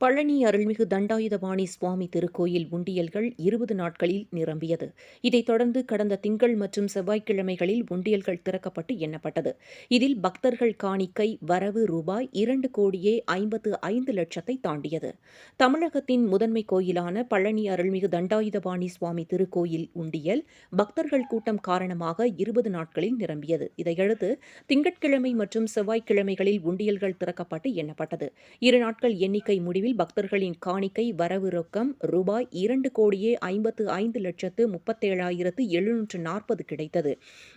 பழனி அருள்மிகு தண்டாயுதபாணி சுவாமி திருக்கோயில் உண்டியல்கள் இருபது நாட்களில் நிரம்பியது. இதைத் தொடர்ந்து கடந்த திங்கள் மற்றும் செவ்வாய்க்கிழமைகளில் உண்டியல்கள் திறக்கப்பட்டு எண்ணப்பட்டது. இதில் பக்தர்கள் காணிக்கை வரவு ரூபாய் இரண்டு கோடியே ஐம்பத்து ஐந்து லட்சத்தை தாண்டியது. தமிழகத்தின் முதன்மை கோயிலான பழனி அருள்மிகு தண்டாயுதபாணி சுவாமி திருக்கோயில் உண்டியல் பக்தர்கள் கூட்டம் காரணமாக இருபது நாட்களில் நிரம்பியது. இதையடுத்து திங்கட்கிழமை மற்றும் செவ்வாய்க்கிழமைகளில் உண்டியல்கள் திறக்கப்பட்டு எண்ணப்பட்டது. இரு நாட்கள் எண்ணிக்கை முடிவில் முடிவில் பக்தர்களின் காணிக்கை வரவு ரொக்கம் ரூபாய் இரண்டு கோடியே ஐம்பத்து ஐந்து லட்சத்து முப்பத்தேழாயிரத்து எழுநூற்று நாற்பது கிடைத்தது.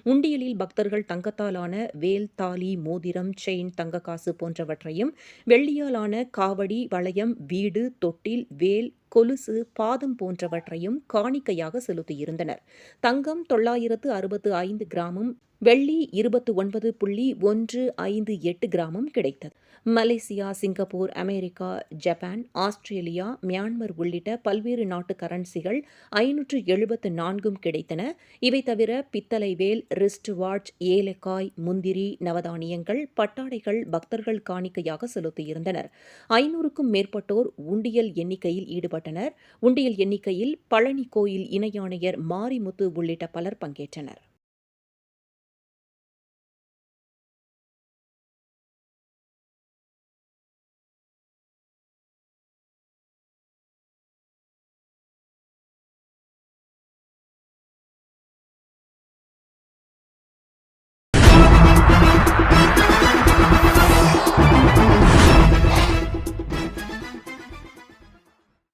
உண்டியலில் பக்தர்கள் தங்கத்தாலான வேல் தாலி மோதிரம் செயின் தங்க காசு போன்றவற்றையும் வெள்ளியாலான காவடி வளையம் வீடு தொட்டில் வேல் கொலுசு பாதம் போன்றவற்றையும் காணிக்கையாக செலுத்தியிருந்தனர். தங்கம் தொள்ளாயிரத்து அறுபத்து ஐந்து கிராமும் வெள்ளி இருபத்து ஒன்பது புள்ளி ஒன்று ஐந்து எட்டு கிராமும் கிடைத்தது. Malaysia Singapore America Japan Australia Myanmar உள்ளிட்ட பல்வேறு நாட்டு கரன்சிகள் ஐநூற்று எழுபத்து நான்கும் கிடைத்தன. இவை தவிர பித்தளை வேல் ரிஸ்ட் வாட்ச் ஏலக்காய் முந்திரி நவதானியங்கள் பட்டாடைகள் பக்தர்கள் காணிக்கையாக செலுத்தியிருந்தனர். ஐநூறுக்கும் மேற்பட்டோர் உண்டியல் எண்ணிக்கையில் ஈடுபட்டனர் உண்டியல் எண்ணிக்கையில் பழனி கோயில் இணை ஆணையர் மாரிமுத்து உள்ளிட்ட பலர் பங்கேற்றனர்.